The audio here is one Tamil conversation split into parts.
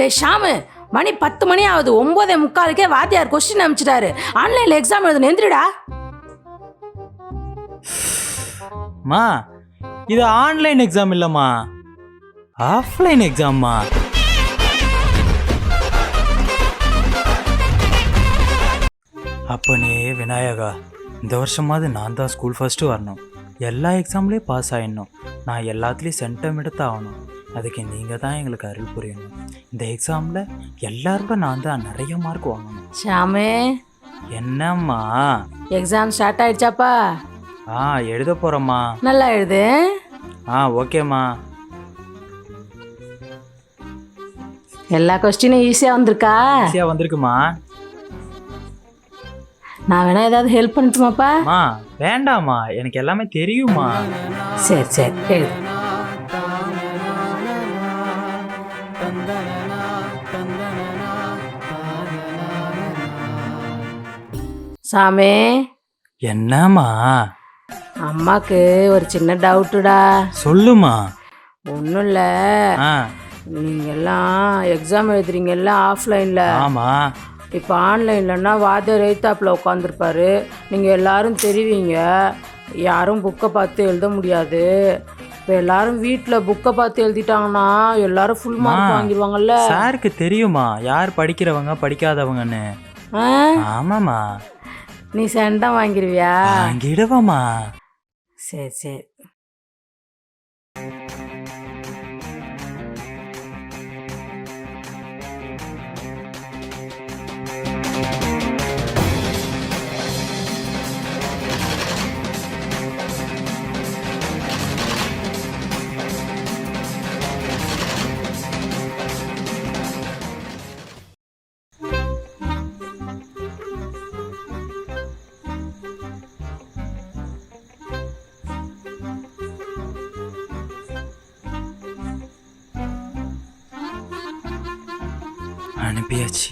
டே ஷாமு மணி பத்து மணி ஆகுது. ஒன்பதே முக்காலுக்கே வாத்தியார் கொஸ்டின் அனுப்பிச்சிட்டாரு. ஆன்லைன்ல எக்ஸாம் எழுதணும். எந்திரிடா. மா இது ஆன்லைன் எக்ஸாம் இல்லம்மா. ஆஃப்லைன் எக்ஸாம்மா அப்பனே விநாயகா இந்த வருஷமாவது நான் தான் ஸ்கூல் ஃபர்ஸ்ட்டு வரணும். எல்லா எக்ஸாம்லேயும் பாஸ் ஆயிடணும். நான் எல்லாத்துலேயும் சென்டம் எடுத்து ஆகணும் அதுக்கு நீங்கள் தான் எங்களுக்கு அருள் புரியணும். இந்த எக்ஸாமில் எல்லாரோட நான் தான் நிறைய மார்க் வாங்கணும். ஷாமு. என்னம்மா? Exam start ஆயிடுச்சாப்பா? ஆ எழுத போகிறோம்மா நல்லா எழுது. ஆ ஓகேம்மா. எல்லா கொஸ்டினும் ஈஸியா வந்திருக்கா? ஈஸியாக வந்திருக்குமா நான் வேணா ஏதாவது ஹெல்ப் பண்ணட்டுமாப்பா? அம்மா வேண்டாம்மா. எனக்கு எல்லாமே தெரியுமா சரி சரி எழுது. சாமி. என்னம்மா? அம்மாக்கு ஒரு சின்ன டவுட்டுடா. சொல்லுமா ஒன்றும் இல்லை நீங்கெல்லாம் எக்ஸாம் எழுதுறீங்கல்ல ஆஃப்லைனில் ஆமா. இப்போ ஆன்லைன்லன்னா வாத்தியார் எழுத்தாப்பில் உட்காந்துருப்பாரு நீங்கள் எல்லாரும் தெரிவிங்க. யாரும் புக்கை பார்த்து எழுத முடியாது. இப்போ எல்லாரும் வீட்டில் புக்கை பார்த்து எழுதிட்டாங்கன்னா எல்லாரும் ஃபுல் மார்க். வாங்கிடுவாங்கல்ல சாருக்கு தெரியுமா? யார் படிக்கிறவங்க படிக்காதவங்கன்னு? ஆமாம்மா. நீ செண்டம் வாங்கிடுவியா வாங்கிடுவாம்மா சரி சரி. அனுப்பியாச்சு.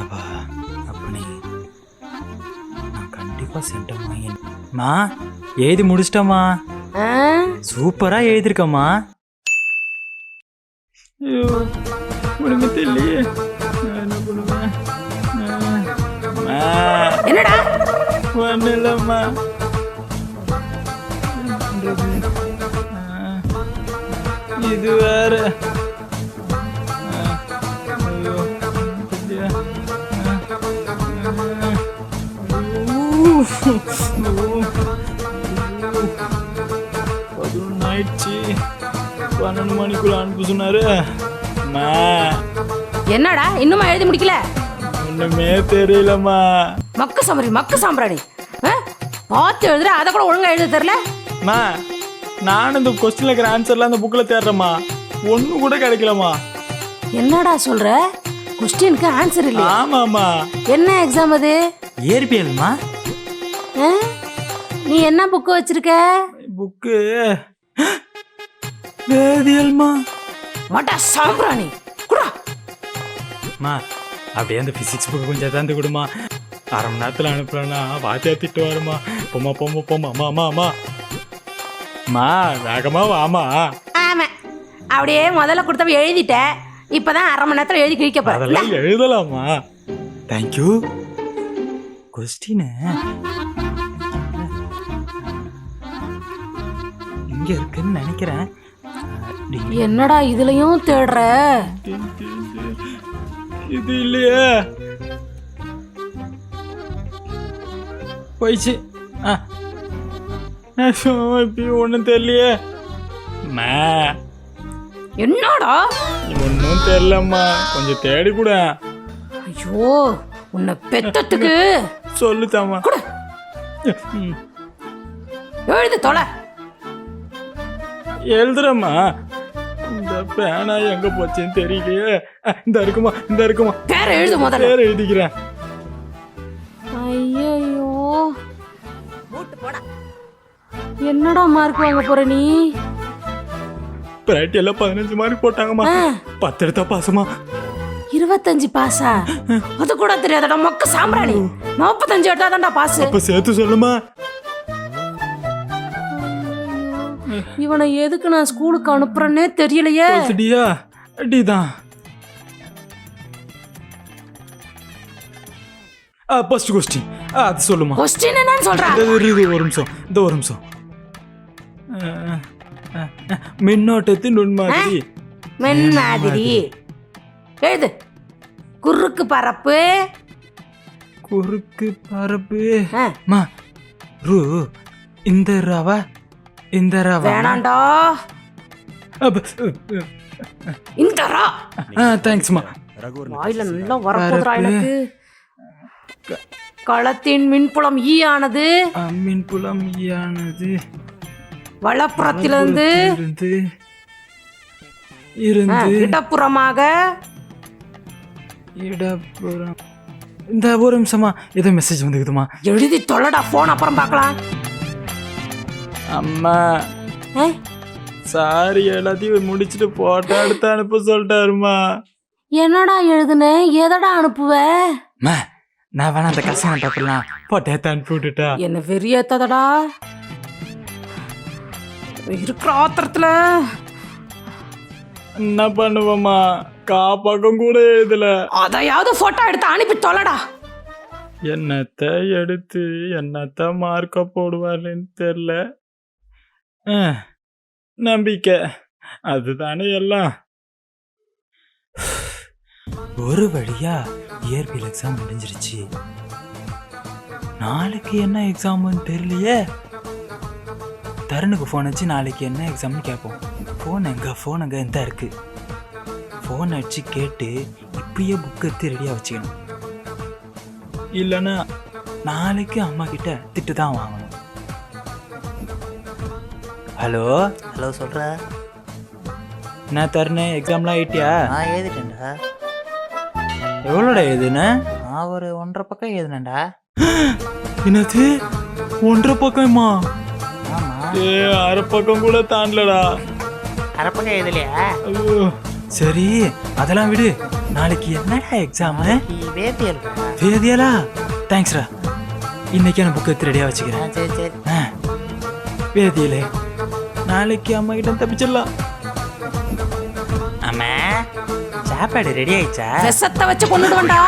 அப்பா அப்பனே. நான் கண்டிப்பாக சென்டம் வாங்கினேன் மா எழுதி முடிச்சிட்டம்மா. சூப்பராக எழுதிருக்கம்மா ஐயோ ஒழுங்கு தெரியலையே. நான் என்ன பண்ணுவேன் என்னடா? ஒன்றும் இல்லைம்மா இது வேற. பதினொன்று ஆயிடுச்சு பன்னெண்டு மணிக்குள்ள அனுப்ப சொன்னாரு என்னடா இன்னுமா எழுதி முடிக்கல? ஒண்ணுமே தெரியலம்மா. மக்கு சாம்பிராணி மக்கு சாம்பிராணி. ஆ? பார்த்து எழுதுற அதை கூட ஒழுங்கா எழுத தெரில? அம்மா நானும் இந்த கொஸ்டின்ல இருக்கிற ஆன்சர்லாம் அந்த புக்கில் தேடுறேம்மா. ஒன்று கூட கிடைக்கலம்மா. என்னடா சொல்ற? கொஸ்டினுக்கு ஆன்சர் இல்லையா. ஆமாம்மா. என்ன எக்ஸாம் அது? இயற்பியல்மா? நீ என்ன புக்கு வச்சிருக்க? புக்கு வேதியல்மா மட்டா சாம்பிராணி. குடா. அம்மா அப்படியே அந்த ஃபிசிக்ஸ் புக்கு கொஞ்சம் தந்து கொடுமா. அரை மணி நேரத்தில் அனுப்புறேன்னா வாத்தியா திட்டு வருமா. போமா போமா போமா அம்மா அம்மா அம்மா அம்மா வேகமா வாமா. ஆமா. அப்படியே முதல்ல கொடுத்தவ எழுதிட்ட. இப்பதான் அரை மணி நேரத்துல எழுதி கிழிக்க போறேன் அதெல்லாம் எழுதலாமா? Thank you question? இங்க இருக்குன்னு நினைக்கிறேன். என்னடா இதுலயும் தேடுற? இது இல்லையே. போயிடுச்சு ஆ. இப்பயும் ஒன்றும் தெரியலையே. மே. என்னடா? ஒன்றும் தெரியலம்மா. கொஞ்சம் தேடி கூட. ஐயோ உன்னை பெத்தத்துக்கு சொல்லுத்தாம்மா குடு. ம், எழுது தொலை. எழுதுறேம்மா. இந்த பேனா எங்க போச்சுன்னு தெரியலையே. இந்த இருக்குமா இந்த இருக்குமா. பேர எழுது முதல்ல. பேர் எழுதிக்கிறேன். ஐயோ என்னடா மார்க் வாங்க போற நீ? பிராட்டி எல்லாம் பதினஞ்சு மாதிரி போட்டாங்கம்மா. பத்து எடுத்தா பாசமா இருபத்தஞ்சு பாஸா அது கூட தெரியாதடா மொக்க சாம்பிராணி. நாற்பத்தஞ்சு எடுத்தாதான்டா பாஸ் அப்ப சேர்த்து சொல்லுமா. இவனை எதுக்கு நான் ஸ்கூலுக்கு அனுப்புறேன்னே தெரியலையே. அடிதான் ஆ ஃபர்ஸ்ட் கொஸ்டின் அது சொல்லுமா. கொஸ்டின் என்னன்னு சொல்றேன் இது ஒரு நிமிஷம். இந்த ஒரு நிமிஷம். மின்னோட்டத்தின் உண்மாதிரி. மென் மாதிரி எழுது. குறுக்கு பரப்பு. குறுக்கு பரப்பு. ஆ, மா ரூ இந்த ரவா இந்த ரவா. வேணாண்டா. இந்த ரா. தேங்க்ஸ்மா வாயில நல்லா வரப்போதுரா பரப்பு. எனக்கு. களத்தின் மின்புலம் ஈ ஆனது. மின் புலம் ஈயானது வலப்புறத்திலிருந்து இருந்து ஆ, இருந்து இடப்புறமாக இடப்புறம் இந்த ஒரு நிமிஷமா ஏதோ மெசேஜ் வந்துக்குதுமா எழுதி தொலைடா போன் அப்புறம் பார்க்கலாம். அம்மா. சாரி எல்லாத்தையும் முடிச்சுட்டு போட்டோ எடுத்து அனுப்ப சொல்லிட்டாருமா. என்னடா எழுதுன? எதடா அனுப்புவ? நான் வேணா அந்த கஷ்டம் பேப்பர்லாம் போட்டோ எடுத்து அனுப்பி விட்டுட்டா. என்ன வெறியேத்ததடா இருக்கிற ஆத்திரத்துல. என்ன பண்ணுவோமா காப்பாக்கம் கூட எழுதல அதையாவது போட்டோ எடுத்து அனுப்பி தொலைடா. என்னத்த எடுத்து என்னத்த மார்க்க போடுவாருன்னு தெரில. நம்பிக்கை. அதுதானே எல்லாம். ஒரு வழியா இயற்பியல் எக்ஸாம் முடிஞ்சிருச்சு. நாளைக்கு என்ன எக்ஸாம்னு தெரியலையே. தருணுக்கு ஃபோன் வச்சு நாளைக்கு என்ன எக்ஸாம்னு கேட்போம். ஃபோன் எங்க ஃபோன் எங்க எந்த இருக்கு. ஃபோன் அடிச்சு கேட்டு இப்பயே புக் எடுத்து ரெடியாக வச்சுக்கணும். இல்லைன்னா நாளைக்கு அம்மா கிட்ட திட்டு தான் வாங்கணும். ஹலோ ஹலோ சொல்ற. என்ன தருணு? எக்ஸாம்லாம் ஆயிட்டியா நான் எழுதிட்டேன்டா எவ்வளோட எழுதுன நான் ஒரு ஒன்றரை பக்கம் எழுதினேன்டா என்னது? ஒன்றரை பக்கமா? ஆமா. ஏ அரை பக்கம் கூட தாண்டலடா. அரை பக்கம் எழுதலையா சரி அதெல்லாம் விடு. நாளைக்கு என்னடா எக்ஸாமு வேப்பியல் வேதியலா தேங்க்ஸ்டா இன்னைக்கு நான் புக் எடுத்து ரெடியாக வச்சுக்கிறேன். சரி சரி. ஆ. வேதியலே நாளைக்கு அம்மா கிட்ட தப்பிச்சிடலாம். ஆமா சாப்பாடு ரெடி ஆயிடுச்சா? விஷத்தை வச்சு கொண்டுடுவேன்டா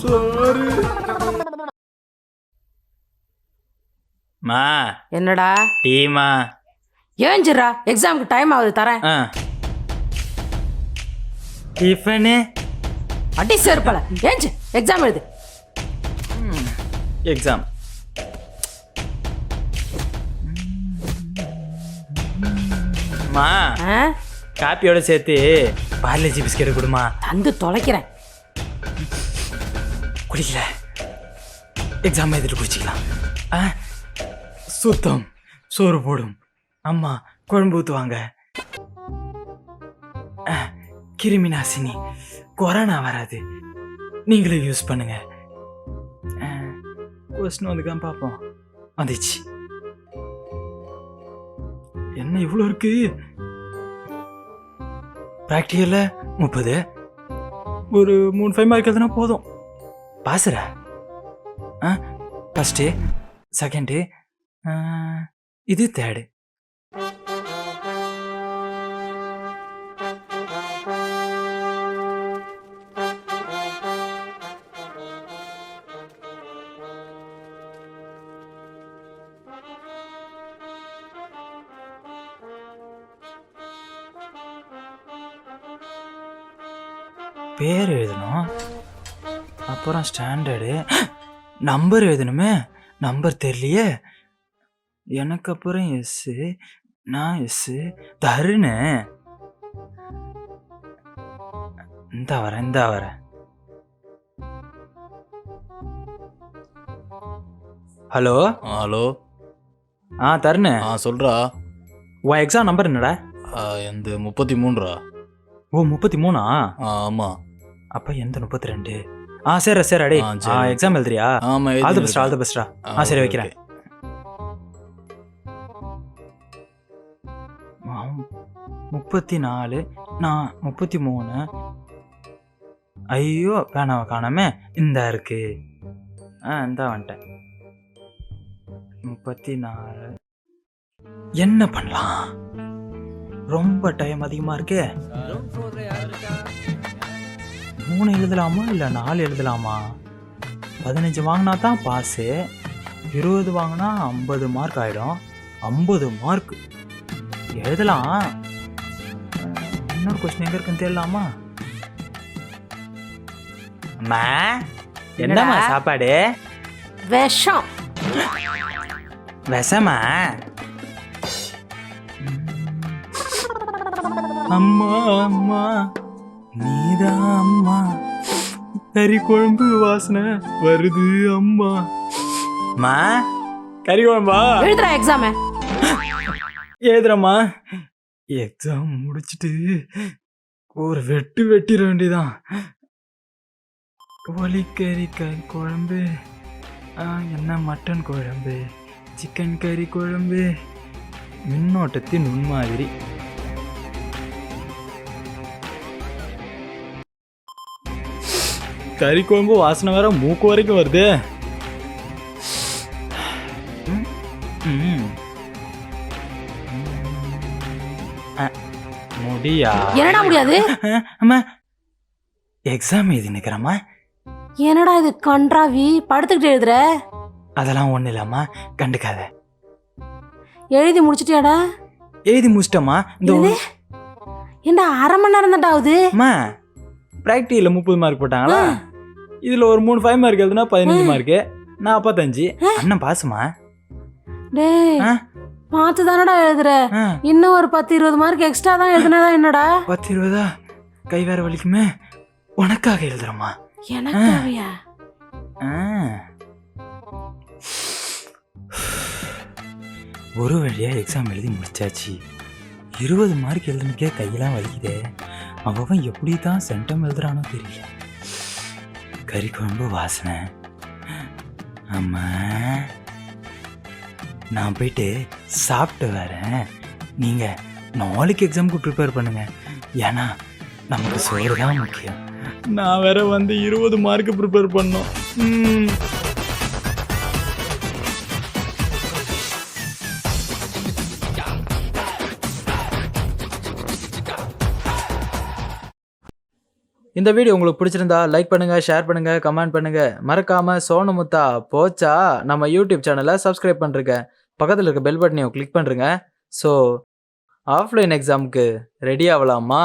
சாரி மா. என்னடா? டீமா ஏஞ்சிரா எக்ஸாமுக்கு டைம் ஆகுது தரேன். ஆ. டிஃபனு? அடி சேர்ப்பல. ஏஞ்சு எக்ஸாம் எழுது. எக்ஸாம் மா? காப்பியோட சேர்த்து பார்லேஜி பிஸ்கெட் கொடுமா. தந்து தொலைக்கிறேன். குடிக்கல. எக்ஸாம் எழுதிட்டு குடிச்சிக்கலாம். ஆ சுத்தம் சோறு போடும். அம்மா குழம்பு ஊற்றுவாங்க கிருமி நாசினி கொரோனா வராது. நீங்களும் யூஸ் பண்ணுங்க. கொஸ்டின் வந்துக்காம பார்ப்போம் வந்துச்சு. என்ன இவ்வளோ இருக்கு? ப்ராக்டிக்கலில் முப்பது. ஒரு மூணு ஃபைவ் மார்க் எழுதுனா போதும். பாசுற ஆ ஃபஸ்ட்டு செகண்டு இது தேர்டு பேர் எழுதணும். அப்புறம் ஸ்டாண்டர்டு. நம்பர் எழுதணுமே? நம்பர் தெரியலையே. எனக்கு அப்புறம் எஸ்ஸு நான் எஸ்ஸு தருணு. இந்த வரேன் இந்த வரேன் ஹலோ? ஹலோ. ஆ தருணு. ஆ சொல்றா. உன் எக்ஸாம் நம்பர் என்னடா? எந்த முப்பத்தி மூணுரா ஓ முப்பத்தி மூணா? ஆ, ஆமா. அப்போ எந்த முப்பத்தி ரெண்டு ஆ சரி சரி அடே. எக்ஸாம் எழுதுறியா? ஆமா all the best all the பெஸ்டா ஆ சரி வைக்கிறேன். முப்பத்தி நாலு நான் முப்பத்தி மூணு ஐயோ பேனாவை காணாம. இந்த இருக்கு. ஆ இந்த வந்துட்டேன். முப்பத்தி நாலு என்ன பண்ணலாம்? ரொம்ப டைம் அதிகமாக இருக்கே. மூணு எழுதலாமா இல்லை நாலு எழுதலாமா? பதினஞ்சு வாங்கினா தான் பாஸு இருபது வாங்கினா ஐம்பது மார்க் ஆகிடும் ஐம்பது மார்க் எழுதலாம். இன்னொரு கொஸ்டின் எங்கே இருக்குன்னு தெரியலாமா அம்மா என்னம்மா? சாப்பாடு? விஷம். விஷமா? அம்மா அம்மா. நீதான் அம்மா கறி குழம்பு வாசனை வருது அம்மா. அம்மா கறி குழம்பா? எழுதுறா எக்ஸாம ஏதுறம்மா எக்ஸாம் முடிச்சிட்டு ஒரு வெட்டு வெட்டிட வேண்டியதான் ஒலிக்கறி கறி குழம்பு. ஆ, என்ன மட்டன் குழம்பு? சிக்கன் கறி குழம்பு. மின்னோட்டத்தின் முன்மாதிரி. கறி குழம்பு வாசனை வேற மூக்கு வரைக்கும் வருது. முடியா? என்னடா முடியாது? அம்மா எக்ஸாம் எழுதி நிற்கிறம்மா என்னடா இது கன்றாவி படுத்துக்கிட்டு எழுதுற? அதெல்லாம் ஒன்றும் இல்லம்மா கண்டுக்காத. எழுதி முடிச்சிட்டியாடா? எழுதி முடிச்சிட்டம்மா இந்த என்னது? ஏன்டா அரை மணி நேரம் தான்டா ஆகுது? அம்மா ப்ராக்டிக்கலில் முப்பது மார்க் போட்டாங்களா? இதில் ஒரு மூணு ஃபைவ் மார்க் எழுதுனா பதினஞ்சு மார்க்கு நாற்பத்தஞ்சு அண்ணன் பாசுமா? பார்த்து தானடா எழுதுற. இன்னும் ஒரு பத்து இருபது மார்க் எக்ஸ்ட்ரா தான் எழுதுனதா என்னடா? பத்து இருபதா? கை வேற வலிக்குமே. உனக்காக எழுதுறம்மா. எனக்காவியா ஆ. ஒரு வழியா எக்ஸாம் எழுதி முடிச்சாச்சு. இருபது மார்க் எழுதுனக்கே கையெல்லாம் வலிக்குதே. அவன் எப்படி தான் சென்டம் எழுதுறானோ தெரியல. கறி குழம்பு வாசனை. ஆமாம் நான் போயிட்டு சாப்பிட்டு வரேன். நீங்கள் நாளைக்கு எக்ஸாமுக்கு ப்ரிப்பேர் பண்ணுங்கள் ஏன்னா நமக்கு சோறு தான் முக்கியம். நான் வேற வந்து இருபது மார்க் ப்ரிப்பேர் பண்ணோம். இந்த வீடியோ உங்களுக்கு பிடிச்சிருந்தா லைக் பண்ணுங்க ஷேர் பண்ணுங்க கமெண்ட் பண்ணுங்க. மறக்காம சோனமுத்தா போச்சா? நம்ம யூடியூப் சேனலை சப்ஸ்கிரைப் பண்ணுறங்க பக்கத்தில் இருக்க பெல் பட்டனையும் கிளிக் பண்ணுறங்க ஸோ ஆஃப்லைன் எக்ஸாமுக்கு ரெடி ஆகலாமா